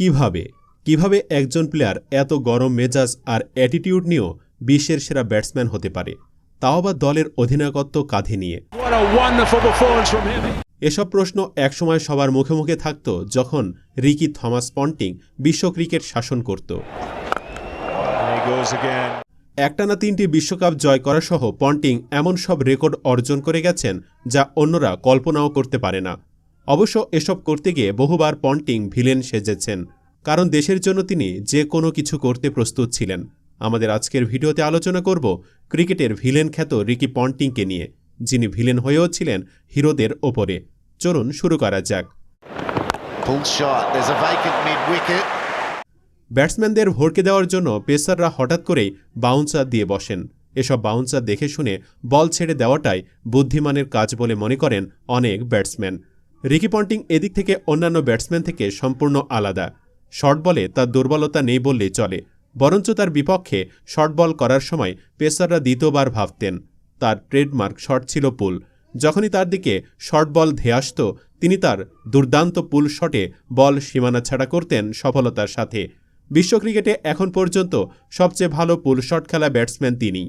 কীভাবে কীভাবে একজন প্লেয়ার এত গরম মেজাজ আর অ্যাটিটিউড নিয়েও বিশ্বের সেরা ব্যাটসম্যান হতে পারে তাও আবার দলের অধিনায়কত্ব কাঁধে নিয়ে. এসব প্রশ্ন একসময় সবার মুখে মুখে থাকত যখন রিকি থমাস পন্টিং বিশ্ব ক্রিকেট শাসন করত. একটানা তিনটি বিশ্বকাপ জয় করা সহ পন্টিং এমন সব রেকর্ড অর্জন করে গেছেন যা অন্যরা কল্পনাও করতে পারে না অবশ্য এসব করতে গিয়ে বহুবার পন্টিং ভিলেন সেজেছেন কারণ দেশের জন্য তিনি যে কোনো কিছু করতে প্রস্তুত ছিলেন। আমাদের আজকের ভিডিওতে আলোচনা করব ক্রিকেটের ভিলেন খ্যাত রিকি পন্টিংকে নিয়ে যিনি ভিলেন হয়েও ছিলেন হিরোদের ওপরে। চলুন শুরু করা যাক. ব্যাটসম্যানদের ভরকে দেওয়ার জন্য পেসাররা হঠাৎ করেই বাউন্সার দিয়ে বসেন। এসব বাউন্সার দেখে শুনে বল ছেড়ে দেওয়াটাই বুদ্ধিমানের কাজ বলে মনে করেন অনেক ব্যাটসম্যান। রিকি পন্টিং এদিক থেকে অন্যান্য ব্যাটসম্যান থেকে সম্পূর্ণ আলাদা। শর্ট বলে তার দুর্বলতা নেই বললেই চলে, বরঞ্চ তার বিপক্ষে শর্ট বল করার সময় পেসাররা দ্বিতীয়বার ভাবতেন, তার ট্রেডমার্ক শট ছিল পুল। যখনই তার দিকে শর্ট বল ধেয়ে আসত, তিনি তার দুর্দান্ত পুল শটে বল সীমানা ছাড়া করতেন সফলতার সাথে। বিশ্ব ক্রিকেটে এখন পর্যন্ত সবচেয়ে ভালো পুল শট খেলা ব্যাটসম্যান তিনি।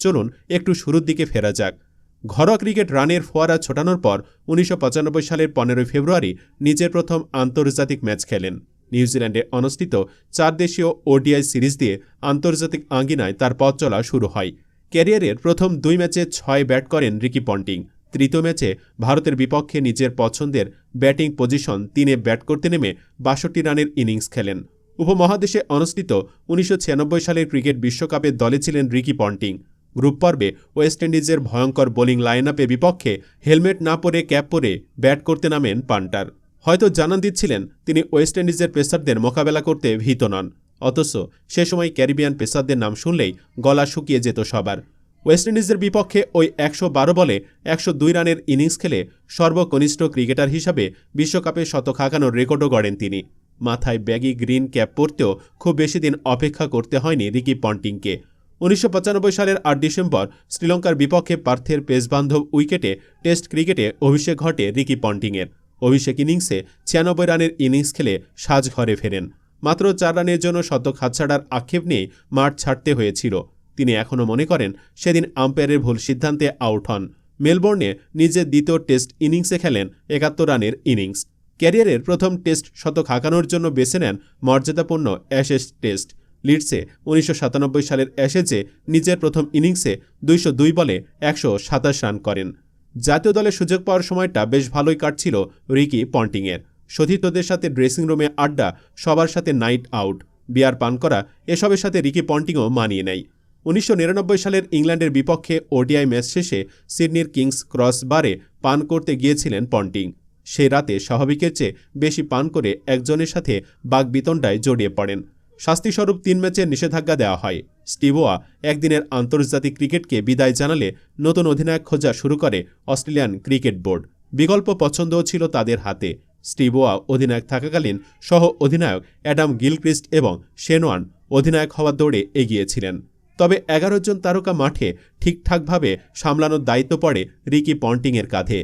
চলুন একটু শুরুর দিকে ফেরা যাক। ঘরোয়া ক্রিকেট রানের ফোয়ারা ছোটানোর পর উনিশশো পঁচানব্বই সালের পনেরোই ফেব্রুয়ারি নিজের প্রথম আন্তর্জাতিক ম্যাচ খেলেন। নিউজিল্যান্ডে অনুষ্ঠিত চার দেশীয় ওডিআই সিরিজ দিয়ে আন্তর্জাতিক আঙ্গিনায় তার পথ চলা শুরু হয়। ক্যারিয়ারের প্রথম দুই ম্যাচে ছয় ব্যাট করেন রিকি পন্টিং। তৃতীয় ম্যাচে ভারতের বিপক্ষে নিজের পছন্দের ব্যাটিং পজিশন তিনে ব্যাট করতে নেমে বাষট্টি রানের ইনিংস খেলেন। উপমহাদেশে অনুষ্ঠিত উনিশশো ছিয়ানব্বই সালের ক্রিকেট বিশ্বকাপের দলে ছিলেন রিকি পন্টিং। গ্রুপ পর্বে ওয়েস্ট ইন্ডিজের ভয়ঙ্কর বোলিং লাইন আপে বিপক্ষে হেলমেট না পরে ক্যাপ পরে ব্যাট করতে নামেন পান্টার। হয়তো জানান দিচ্ছিলেন, তিনি ওয়েস্ট ইন্ডিজের পেসারদের মোকাবেলা করতে ভীত নন। অথচ সে সময় ক্যারিবিয়ান পেসারদের নাম শুনলেই গলা শুকিয়ে যেত সবার। ওয়েস্ট ইন্ডিজের বিপক্ষে ওই একশো বারো বলে একশো দুই রানের ইনিংস খেলে সর্বকনিষ্ঠ ক্রিকেটার হিসাবে বিশ্বকাপে শতক হাঁকানোর রেকর্ডও গড়েন তিনি। মাথায় ব্যাগি গ্রিন ক্যাপ পরতেও খুব বেশি দিন অপেক্ষা করতে হয়নি রিকি পন্টিংকে। উনিশশো পঁচানব্বই সালের আট ডিসেম্বর শ্রীলঙ্কার বিপক্ষে পার্থের পেসবান্ধব উইকেটে টেস্ট ক্রিকেটে অভিষেক ঘটে রিকি পন্টিংয়ের। অভিষেক ইনিংসে ছিয়ানব্বই রানের ইনিংস খেলে সাজ ঘরে ফেরেন। মাত্র চার রানের জন্য শতক হাতছাড়ার আক্ষেপ নিয়ে মাঠ ছাড়তে হয়েছিল। তিনি এখনও মনে করেন সেদিন আম্পায়ারের ভুল সিদ্ধান্তে আউট হন। মেলবোর্নে নিজের দ্বিতীয় টেস্ট ইনিংসে খেলেন একাত্তর রানের ইনিংস। ক্যারিয়ারের প্রথম টেস্ট শতক হাঁকানোর জন্য বেছে নেন মর্যাদাপূর্ণ অ্যাশেজ টেস্ট। লিডসে উনিশশো সাতানব্বই সালের অ্যাশেজে নিজের প্রথম ইনিংসে দুইশো দুই বলে একশো সাতাশ রান করেন। জাতীয় দলে সুযোগ পাওয়ার সময়টা বেশ ভালোই কাটছিল রিকি পন্টিংয়ের। সতীর্থদের সাথে ড্রেসিং রুমে আড্ডা, সবার সাথে নাইট আউট, বিয়ার পান করা, এসবের সাথে রিকি পন্টিংও মানিয়ে নেয়। উনিশশো নিরানব্বই সালের ইংল্যান্ডের বিপক্ষে ওডিআই ম্যাচ শেষে সিডনির কিংস ক্রস বারে পান করতে গিয়েছিলেন পন্টিং। সে রাতে স্বাভাবিকের চেয়ে বেশি পান করে একজনের সাথে বাগবিতণ্ডায় জড়িয়ে পড়েন। শাস্তিস্বরূপ তিন ম্যাচের নিষেধাজ্ঞা দেওয়া হয়। স্টিভোয়া একদিনের আন্তর্জাতিক ক্রিকেটকে বিদায় জানালে নতুন অধিনায়ক খোঁজা শুরু করে অস্ট্রেলিয়ান ক্রিকেট বোর্ড। বিকল্প পছন্দও ছিল তাদের হাতে। স্টিভোয়া অধিনায়ক থাকাকালীন সহ অধিনায়ক অ্যাডাম গিলক্রিস্ট এবং শেনওয়ান অধিনায়ক হওয়ার দৌড়ে এগিয়েছিলেন তবে এগারো জন তারকা মাঠে ঠিকঠাকভাবে সামলানোর দায়িত্ব পড়ে রিকি পন্টিংয়ের কাঁধে।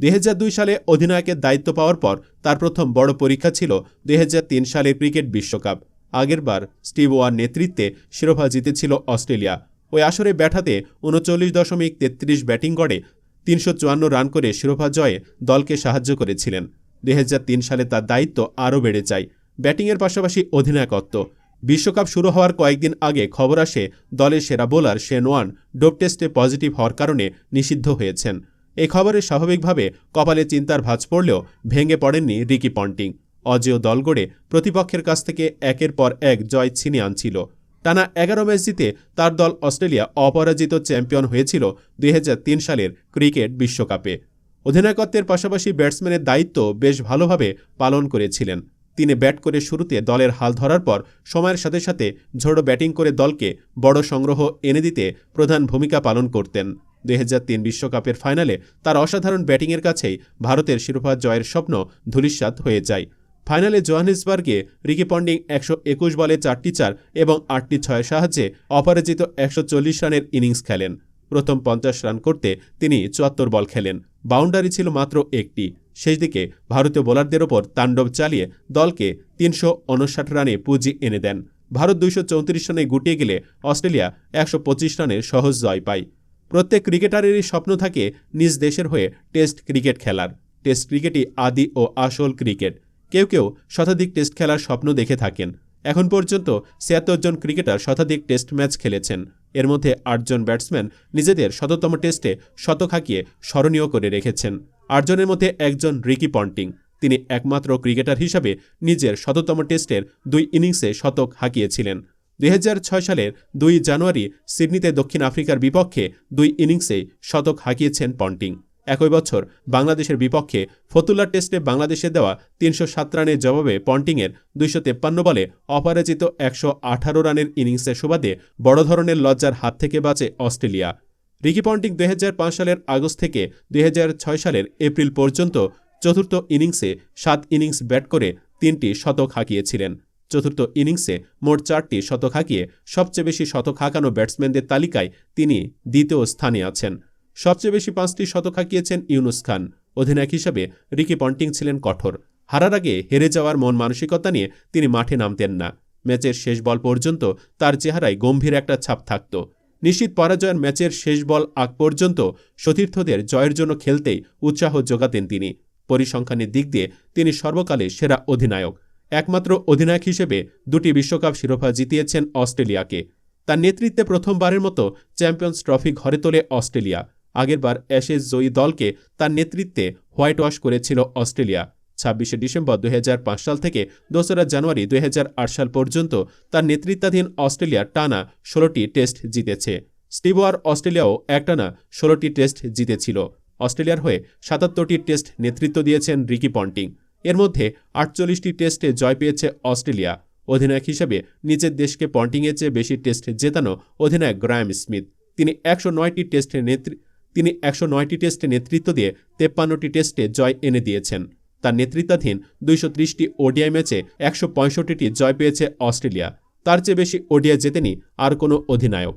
দু হাজার দুই সালে অধিনায়কের দায়িত্ব পাওয়ার পর তার প্রথম বড় পরীক্ষা ছিল দুই হাজার তিন সালের ক্রিকেট বিশ্বকাপ। আগেরবার স্টিভ ওয়ার নেতৃত্বে শিরোপা জিতেছিল অস্ট্রেলিয়া। ওই আসরে ব্যাটাতে উনচল্লিশ দশমিক তেত্রিশ ব্যাটিং গড়ে তিনশো চুয়ান্ন রান করে শিরোপা জয়ে দলকে সাহায্য করেছিলেন। দু হাজার তিন সালে তার দায়িত্ব আরও বেড়ে যায়। ব্যাটিংয়ের পাশাপাশি অধিনায়কত্ব। বিশ্বকাপ শুরু হওয়ার কয়েকদিন আগে খবর আসে, দলের সেরা বোলার শেন ওয়ান ডোপ টেস্টে পজিটিভ হওয়ার কারণে নিষিদ্ধ হয়েছেন। এই খবরে স্বাভাবিকভাবে কপালে চিন্তার ভাঁজ পড়লেও ভেঙে পড়েননি রিকি পন্টিং। অজেয় দল গড়ে প্রতিপক্ষের কাছ থেকে একের পর এক জয় ছিনিয়ে আনছিল। টানা এগারো ম্যাচ জিতে তার দল অস্ট্রেলিয়া অপরাজিত চ্যাম্পিয়ন হয়েছিল দুই হাজার তিন সালের ক্রিকেট বিশ্বকাপে। অধিনায়কত্বের পাশাপাশি ব্যাটসম্যানের দায়িত্ব বেশ ভালোভাবে পালন করেছিলেন। তিনি ব্যাট করে শুরুতে দলের হাল ধরার পর সময়ের সাথে সাথে ঝোড়ো ব্যাটিং করে দলকে বড় সংগ্রহ এনে দিতে প্রধান ভূমিকা পালন করতেন। দুই বিশ্বকাপের ফাইনালে তার অসাধারণ ব্যাটিংয়ের কাছেই ভারতের শিরোপা জয়ের স্বপ্ন ধূলিসাৎ হয়ে যায়। ফাইনালে জোহানিসবার্গে রিকি পন্ডিং একশো একুশ বলে চারটি চার এবং আটটি ছয়ের সাহায্যে অপরাজিত একশো চল্লিশ রানের ইনিংস খেলেন। প্রথম পঞ্চাশ রান করতে তিনি চুয়াত্তর বল খেলেন। বাউন্ডারি ছিল মাত্র একটি। শেষ দিকে ভারতীয় বোলারদের ওপর তাণ্ডব চালিয়ে দলকে তিনশো উনষাট রানে পুঁজি এনে দেন। ভারত দুইশো চৌত্রিশ রানে গুটিয়ে গেলে অস্ট্রেলিয়া একশো পঁচিশ রানের সহজ জয় পায়। প্রত্যেক ক্রিকেটারেরই স্বপ্ন থাকে নিজ দেশের হয়ে টেস্ট ক্রিকেট খেলার। টেস্ট ক্রিকেটই আদি ও আসল ক্রিকেট। কেউ কেউ শতাধিক টেস্ট খেলার স্বপ্ন দেখে থাকেন। এখন পর্যন্ত ছিয়াত্তর জন ক্রিকেটার শতাধিক টেস্ট ম্যাচ খেলেছেন। এর মধ্যে আটজন ব্যাটসম্যান নিজেদের শততম টেস্টে শতক হাঁকিয়ে স্মরণীয় করে রেখেছেন। আটজনের মধ্যে একজন রিকি পন্টিং। তিনি একমাত্র ক্রিকেটার হিসাবে নিজের শততম টেস্টের দুই ইনিংসে শতক হাঁকিয়েছিলেন। দু হাজার ছয় সালের দুই জানুয়ারি সিডনিতে দক্ষিণ আফ্রিকার বিপক্ষে দুই ইনিংসে শতক হাঁকিয়েছেন পন্টিং। একই বছর বাংলাদেশের বিপক্ষে ফতুল্লা টেস্টে বাংলাদেশে দেওয়া তিনশো সাত রানের জবাবে পন্টিংয়ের দুইশো তেপ্পান্ন বলে অপরাজিত একশো আঠারো রানের ইনিংসের সুবাদে বড় ধরনের লজ্জার হাত থেকে বাঁচে অস্ট্রেলিয়া। রিকি পন্টিং দুই হাজার পাঁচ সালের আগস্ট থেকে দুই হাজার ছয় সালের এপ্রিল পর্যন্ত চতুর্থ ইনিংসে সাত ইনিংস ব্যাট করে তিনটি শতক হাঁকিয়েছিলেন। চতুর্থ ইনিংসে মোট চারটি শতক হাঁকিয়ে সবচেয়ে বেশি শতক হাঁকানো ব্যাটসম্যানদের তালিকায় তিনি দ্বিতীয় স্থানে আছেন। সবচেয়ে বেশি পাঁচটি শতক হাঁকিয়েছেন ইউনুস খান। অধিনায়ক হিসাবে রিকি পন্টিং ছিলেন কঠোর। হারার আগে হেরে যাওয়ার মন মানসিকতা নিয়ে তিনি মাঠে নামতেন না। ম্যাচের শেষ বল পর্যন্ত তার চেহারায় গম্ভীর একটা ছাপ থাকত। নিশ্চিত পরাজয়ের ম্যাচের শেষ বল আগ পর্যন্ত সতীর্থদের জয়ের জন্য খেলতেই উৎসাহ যোগাতেন তিনি। পরিসংখ্যানের দিক দিয়ে তিনি সর্বকালে সেরা অধিনায়ক। একমাত্র অধিনায়ক হিসেবে দুটি বিশ্বকাপ শিরোপা জিতিয়েছেন অস্ট্রেলিয়াকে। তার নেতৃত্বে প্রথমবারের মতো চ্যাম্পিয়ন্স ট্রফি ঘরে তোলে অস্ট্রেলিয়া। আগেরবার অ্যাশেজ জয়ী দলকে তার নেতৃত্বে হোয়াইট ওয়াশ করেছিল অস্ট্রেলিয়া। ছাব্বিশে ডিসেম্বর দুই হাজার পাঁচ সাল থেকে দোসরা জানুয়ারি দুই হাজার আট সাল পর্যন্ত তার নেতৃত্বাধীন অস্ট্রেলিয়া টানা ষোলোটি টেস্ট জিতেছে। স্টিভওয়ার অস্ট্রেলিয়াও একটানা ষোলোটি টেস্ট জিতেছিল। অস্ট্রেলিয়ার হয়ে সাতাত্তরটি টেস্ট নেতৃত্ব দিয়েছেন রিকি পন্টিং। এর মধ্যে আটচল্লিশটি টেস্টে জয় পেয়েছে অস্ট্রেলিয়া। অধিনায়ক হিসেবে নিজের দেশকে পন্টিংয়ের চেয়ে বেশি টেস্ট জেতানো অধিনায়ক গ্রায়াম স্মিথ। তিনি একশো নয়টি টেস্টে নেতৃ তিনি একশো নয়টি টেস্টে নেতৃত্ব দিয়ে তেপ্পান্নটি টেস্টে জয় এনে দিয়েছেন। তার নেতৃত্বাধীন দুইশো ত্রিশটি ওডিআই ম্যাচে একশো পঁয়ষট্টিটি জয় পেয়েছে অস্ট্রেলিয়া। তার চেয়ে বেশি ওডিআই জেতেনি আর কোনো অধিনায়ক।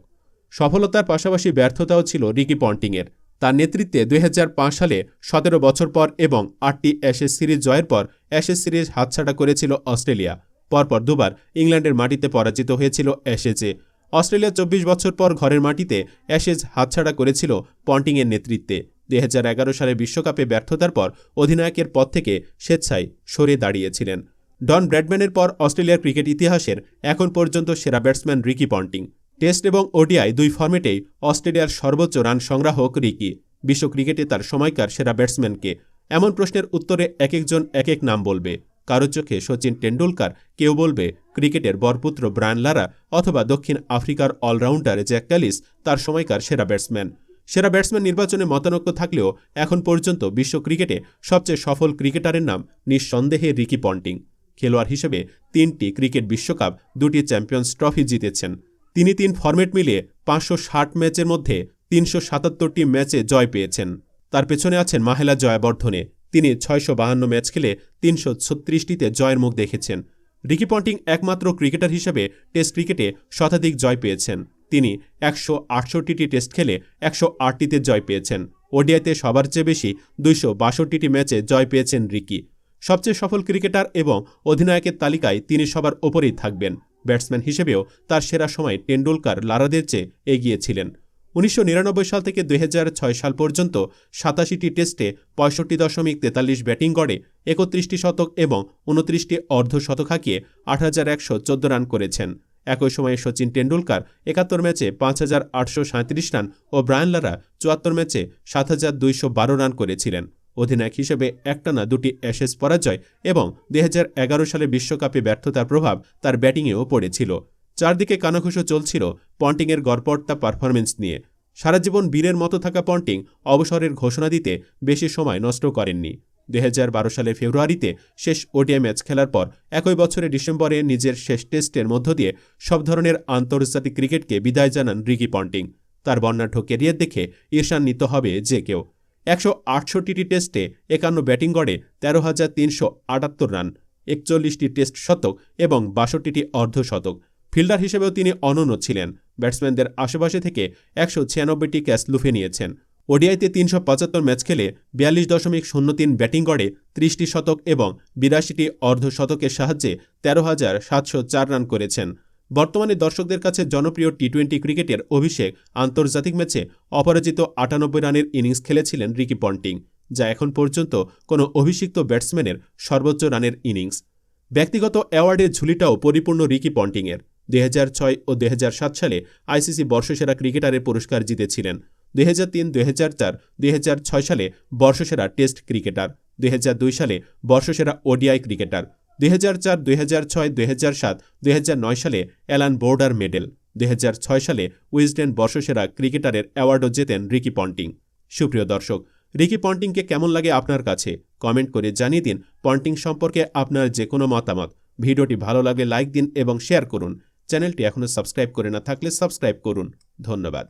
সফলতার পাশাপাশি ব্যর্থতাও ছিল রিকি পন্টিংয়ের। তার নেতৃত্বে দুই হাজার পাঁচ সালে সতেরো বছর পর এবং আটটি অ্যাশেজ সিরিজ জয়ের পর অ্যাশেজ সিরিজ হাতছাড়া করেছিল অস্ট্রেলিয়া। পরপর দুবার ইংল্যান্ডের মাটিতে পরাজিত হয়েছিল অ্যাশেজে অস্ট্রেলিয়া চব্বিশ বছর পর ঘরের মাটিতে অ্যাশেজ হাতছাড়া করেছিল পন্টিংয়ের নেতৃত্বে। দুই হাজার এগারো সালে বিশ্বকাপে ব্যর্থতার পর অধিনায়কের পদ থেকে স্বেচ্ছায় সরে দাঁড়িয়েছিলেন। ডন ব্র্যাডম্যানের পর অস্ট্রেলিয়ার ক্রিকেট ইতিহাসের এখন পর্যন্ত সেরা ব্যাটসম্যান রিকি পন্টিং। টেস্ট এবং ওডিআই দুই ফর্মেটেই অস্ট্রেলিয়ার সর্বোচ্চ রান সংগ্রাহক রিকি। বিশ্ব ক্রিকেটে তার সময়কার সেরা ব্যাটসম্যানকে এমন প্রশ্নের উত্তরে এক একজন এক এক নাম বলবে। কারও চোখে সচিন টেন্ডুলকার কেউ বলবে ক্রিকেটের বরপুত্র ব্রায়ান লারা অথবা দক্ষিণ আফ্রিকার অলরাউন্ডার জ্যাক ক্যালিস তার সময়কার সেরা ব্যাটসম্যান। সেরা ব্যাটসম্যান নির্বাচনে মতানৈক্য থাকলেও এখন পর্যন্ত বিশ্ব ক্রিকেটে সবচেয়ে সফল ক্রিকেটারের নাম নিঃসন্দেহে রিকি পন্টিং। খেলোয়াড় হিসেবে তিনটি ক্রিকেট বিশ্বকাপ, দুটি চ্যাম্পিয়ন্স ট্রফি জিতেছেন। তিনি তিন ফরম্যাট মিলিয়ে পাঁচশো ষাট ম্যাচের মধ্যে তিনশো ম্যাচে জয় পেয়েছেন। তার পেছনে আছেন মাহেলা জয়াবর্ধনে। তিনি ছয়শো বাহান্ন ম্যাচ খেলে তিনশো ছত্রিশটিতে জয়ের মুখ দেখেছেন। রিকি পন্টিং একমাত্র ক্রিকেটার হিসেবে টেস্ট ক্রিকেটে শতাধিক জয় পেয়েছেন। তিনি একশো আটষট্টিটি টেস্ট খেলে একশো আটটিতে জয় পেয়েছেন। ওডিআইতে সবার চেয়ে বেশি দুইশো বাষট্টিটি ম্যাচে জয় পেয়েছেন রিকি। সবচেয়ে সফল ক্রিকেটার এবং অধিনায়কের তালিকায় তিনি সবার ওপরেই থাকবেন। ব্যাটসম্যান হিসেবেও তার সেরা সময় টেন্ডুলকার লারাদের চেয়ে এগিয়ে ছিলেন। উনিশশো নিরানব্বই সাল থেকে দুই হাজার ছয় সাল পর্যন্ত সাতাশিটি টেস্টে পঁয়ষট্টি দশমিক তেতাল্লিশ ব্যাটিং গড়ে, একত্রিশটি শতক এবং উনত্রিশটি অর্ধ শতক হাঁকিয়ে আট হাজার একশো চোদ্দ রান করেছেন। একই সময়ে সচিন টেন্ডুলকার একাত্তর ম্যাচে পাঁচ হাজার আটশো সাঁত্রিশ রান ও ব্রায়ান লারা চুয়াত্তর ম্যাচে সাত হাজার দুইশো বারো রান করেছিলেন। অধিনায়ক হিসেবে একটানা দুটি অ্যাশেজ পরাজয় এবং দুই হাজার এগারো সালে বিশ্বকাপে ব্যর্থতার প্রভাব তার ব্যাটিংয়েও পড়েছিল। চারদিকে কানাঘুষো চলছিল পন্টিংয়ের গড়পড়তা পারফরমেন্স নিয়ে। সারা জীবন বীরের মতো থাকা পন্টিং অবসরের ঘোষণা দিতে বেশি সময় নষ্ট করেননি। দু হাজার বারো সালের ফেব্রুয়ারিতে শেষ ওডিআই ম্যাচ খেলার পর একই বছরে ডিসেম্বরে নিজের শেষ টেস্টের মধ্য দিয়ে সব ধরনের আন্তর্জাতিক ক্রিকেটকে বিদায় জানান রিকি পন্টিং। তার বর্ণাঢ্য কেরিয়ার দেখে ঈর্ষান্বিত হবে যে কেউ। একশো আটষট্টিটি টেস্টে একান্ন ব্যাটিং গড়ে তেরো হাজার তিনশো আটাত্তর রান, একচল্লিশটি টেস্ট শতক এবং বাষট্টিটি অর্ধশতক ফিল্ডার হিসেবেও তিনি অনন্য ছিলেন। ব্যাটসম্যানদের আশেপাশে থেকে একশো ছিয়ানব্বইটি ক্যাচ লুফে নিয়েছেন। ওডিআইতে তিনশো পঁচাত্তর ম্যাচ খেলে বিয়াল্লিশ দশমিক শূন্য তিন ব্যাটিং গড়ে ত্রিশটি শতক এবং বিরাশিটি অর্ধশতকের সাহায্যে তেরো হাজার সাতশো চার রান করেছেন। বর্তমানে দর্শকদের কাছে জনপ্রিয় টি টোয়েন্টি ক্রিকেটের অভিষেক আন্তর্জাতিক ম্যাচে অপরাজিত আটানব্বই রানের ইনিংস খেলেছিলেন রিকি পন্টিং, যা এখন পর্যন্ত কোনো অভিষিক্ত ব্যাটসম্যানের সর্বোচ্চ রানের ইনিংস। ব্যক্তিগত অ্যাওয়ার্ডের ঝুলিটাও পরিপূর্ণ রিকি পন্টিংয়ের। দুই ও দুই হাজার সাত সালে আইসিসি বর্ষসেরা ক্রিকেটারের পুরস্কার জিতেছিলেন দুই হাজার তিন দুই হাজার চার দুই হাজার ছয় সালে বর্ষসেরা টেস্ট ক্রিকেটার দুই হাজার দুই সালে বর্ষসেরা ওডিআই ক্রিকেটার দুই হাজার চার দুই হাজার ছয় দুই হাজার সাত দুই হাজার নয় সালে অ্যালান বোর্ডার মেডেল দুই হাজার ছয় সালে উইজডেন বর্ষসেরা ক্রিকেটারের অ্যাওয়ার্ডও জেতেন রিকি পন্টিং সুপ্রিয় দর্শক রিকি পন্টিংকে কেমন লাগে আপনার কাছে কমেন্ট করে জানিয়ে দিন পন্টিং সম্পর্কে আপনার যে কোনো মতামত ভিডিওটি ভালো লাগলে লাইক দিন এবং শেয়ার করুন চ্যানেলটি এখনও সাবস্ক্রাইব করে না থাকলে সাবস্ক্রাইব করুন। ধন্যবাদ।